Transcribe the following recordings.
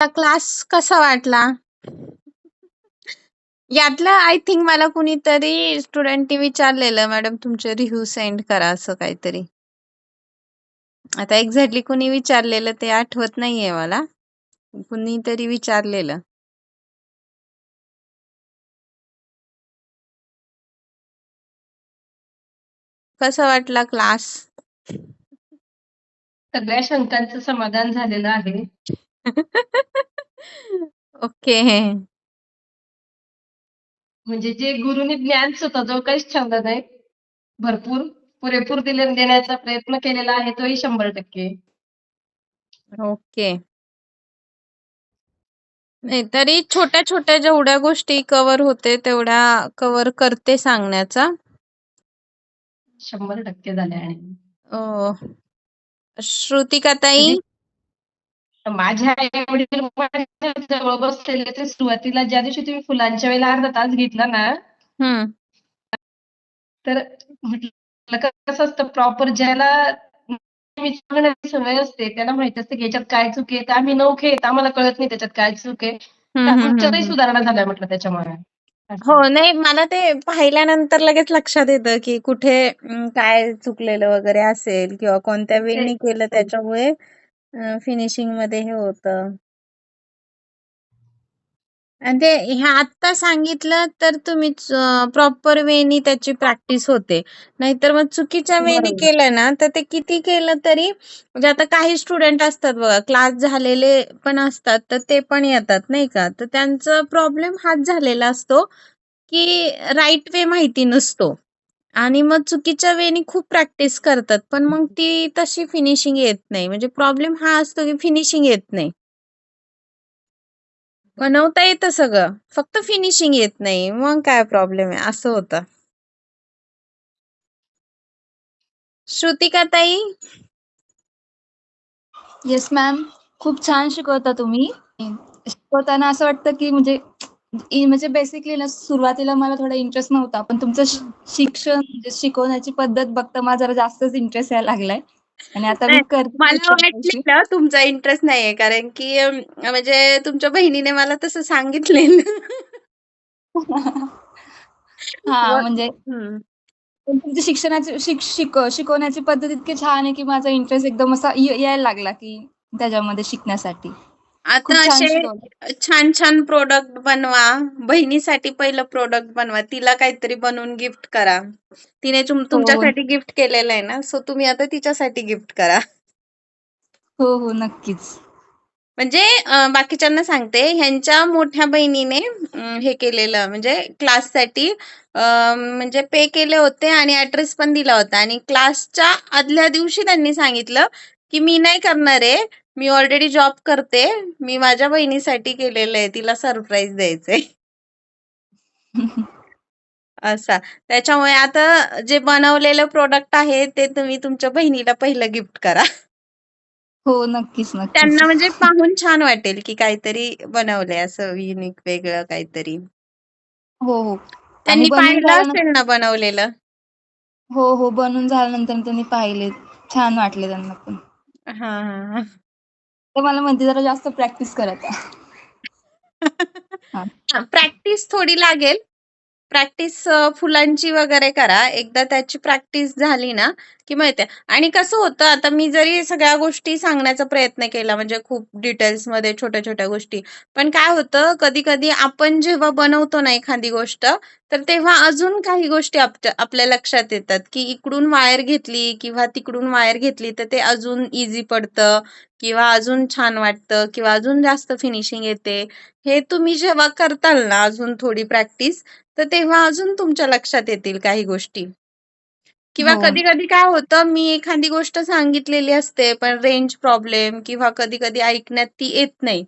Class कसा वाटला? यातलं आय थिंक मला कुणीतरी स्टुडंटनी विचारलेलं मॅडम तुमचे रिव्ह्यू सेंड करा असं काहीतरी. आता एक्झॅक्टली कुणी विचारलेलं ते आठवत नाहीये मला. कुणीतरी विचारलेलं. कसा वाटला क्लास? सगळ्या शंकांचं समाधान झालेलं आहे. ओके. म्हणजे जे गुरुनी ज्ञान सुद्धा जो काहीच ठेवला नाही, भरपूर पुरेपूर दिले देण्याचा प्रयत्न केलेला आहे तोही 100% ओके. नाही तरी छोट्या-छोट्या जेवढ्या गोष्टी कव्हर होते तेवढ्या कव्हर करते सांगण्याचा. 100% झाल्या आणि अ, श्रुतिका ताई? माझ्या जवळ बसलेले ते सुरुवातीला ज्या दिवशी तुम्ही फुलांच्या वेळेला अर्धा तास घेतला ना. तर म्हटलं कसं असतं प्रॉपर ज्याला विचारण्याची सवय असते त्याला माहीत असते की याच्यात काय चूक आहे. तर आम्ही नवखे आहेत. आम्हाला कळत नाही त्याच्यात काय चूक आहे. तर आमच्यातही. सुधारणा झाल्या म्हटलं त्याच्यामुळे. असं. हो, नाही मला ते पाहिल्यानंतर लगेच लक्षात येतं की कुठे अं, काय चुकलेलं वगैरे असेल किंवा कोणत्या वेळी केलं त्याच्यामुळे अ, फिनिशिंगमध्ये हे होतं. आणि ते ह्या आत्ता सांगितलं तर तुम्ही प्रॉपर वेनी त्याची प्रॅक्टिस होते. नाहीतर मग चुकीच्या वेनी. केलं ना तर ते किती केलं तरी म्हणजे आता काही स्टुडंट असतात बघा क्लास झालेले पण असतात तर ते पण येतात नाही का? तर त्यांचा प्रॉब्लेम हाच झालेला असतो की राइट वे माहिती नसतो आणि मग चुकीच्या वेळी खूप प्रॅक्टिस करतात. पण मग ती तशी फिनिशिंग येत नाही. म्हणजे प्रॉब्लेम हा असतो की फिनिशिंग येत नाही. बनवता येतं सगळं. फक्त फिनिशिंग येत नाही. मग काय प्रॉब्लेम आहे असं होतं. श्रुतिका ताई? Yes ma'am. खूप छान शिकवता तुम्ही. शिकवताना असं वाटतं की म्हणजे म्हणजे बेसिकली ना सुरुवातीला मला थोडा इंटरेस्ट नव्हता. पण तुमचं शिक्षण म्हणजे शिकवण्याची पद्धत बघता मला जरा जास्तच इंटरेस्ट यायला लागलाय. आणि आता मी मला वाटलेलं तुमचा इंटरेस्ट नाहीये कारण की म्हणजे तुमच्या बहिणीने मला तसं सांगितलेलं. हां, म्हणजे तुमची शिक्षणाची शिक शिक शिकवण्याची पद्धत इतकी छान आहे की माझा इंटरेस्ट एकदम असा यायला लागला की त्याच्यामध्ये शिकण्यासाठी. खूप आता छान असे शिकवलं. छान-छान प्रॉडक्ट बनवा. बहिणीसाठी पहिलं प्रॉडक्ट बनवा. तिला काहीतरी बनवून गिफ्ट करा. तिने तुम हो, तुमच्यासाठी गिफ्ट केलेलं आहे ना, सो तुम्ही आता तिच्यासाठी गिफ्ट करा. हो, हो. नक्कीच. म्हणजे अ, बाकीच्यांना सांगते ह्यांच्या मोठ्या बहिणीने अं, हे केलेलं म्हणजे क्लाससाठी अ, म्हणजे पे केले होते आणि ऍड्रेस पण दिला होता आणि क्लासच्या आदल्या दिवशी त्यांनी सांगितलं की मी नाही करणार आहे. मी ऑलरेडी जॉब करते. मी माझ्या बहिणीसाठी केलेलं आहे. तिला सरप्राईज द्यायचंय. असा. त्याच्यामुळे आता जे बनवलेलं प्रॉडक्ट आहे ते तुम्ही तुमच्या बहिणीला पहिलं गिफ्ट करा. हो, नक्कीच, नक्कीच. त्यांना म्हणजे पाहून छान वाटेल की काहीतरी बनवलंय असं युनिक वेगळं काहीतरी. हो, हो. त्यांनी आणि पाहिलं झाल्यानंतर असेल ना बनवलेलं? हो, हो. बनवून झाल्यानंतर त्यांनी पाहिले. छान वाटले त्यांना पण. हां, हां, हां. तर मला म्हणते जरा जास्त प्रॅक्टिस करत प्रॅक्टिस थोडी लागेल. प्रॅक्टिस फुलांची वगैरे करा. एकदा त्याची प्रॅक्टिस झाली ना, की माहिती आणि कसं होतं आता मी जरी सगळ्या गोष्टी सांगण्याचा प्रयत्न केला म्हणजे खूप डिटेल्समध्ये छोट्या-छोट्या गोष्टी. पण काय होतं कधी-कधी आपण जेव्हा बनवतो ना एखादी गोष्ट, तर तेव्हा अजून काही गोष्टी आपल्या लक्षात येतात, की इकडून वायर घेतली किंवा तिकडून वायर घेतली तर ते अजून इझी पडतं किंवा अजून छान वाटतं किंवा अजून जास्त फिनिशिंग येते. हे तुम्ही जेव्हा करताल ना अजून थोडी प्रॅक्टिस, तर तेव्हा अजून तुमच्या लक्षात येतील काही गोष्टी. किंवा हो. कधी-कधी काय होतं मी एखादी गोष्ट सांगितलेली असते पण रेंज प्रॉब्लेम किंवा कधी-कधी ऐकण्यात ती येत नाही.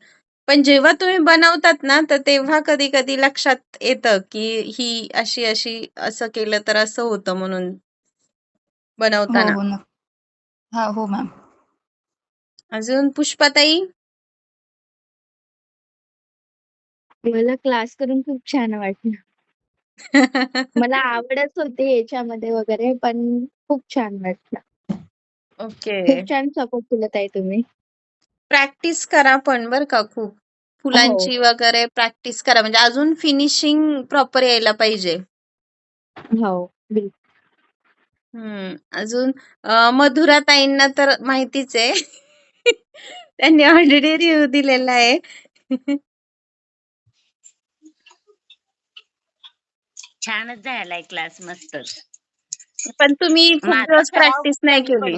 पण जेव्हा तुम्ही बनवतात ना, तर तेव्हा कधी-कधी लक्षात येतं की ही अशी-अशी असं केलं तर असं होतं म्हणून. हो, बनवताना. हो. हां, हो मॅम. अजून पुष्पाताई? मला क्लास करून खूप छान वाटलं. मला आवडच होती याच्यामध्ये वगैरे पण खूप छान वाटलं. ओके. खूप छान सपोर्ट केलं ताई तुम्ही. प्रॅक्टिस करा पण बरं का खूप. फुलांची वगैरे प्रॅक्टिस करा म्हणजे अजून फिनिशिंग प्रॉपर यायला पाहिजे. हो. बिलकुल. हं. अजून अ, मधुरा ताईंना तर माहितीच आहे. त्यांनी ऑलरेडी रिव्ह्यू दिलेला आहे. छानच झालाय क्लास मस्तच. पण तुम्ही खूप माझा दिवस सराव प्रॅक्टिस नाही केली.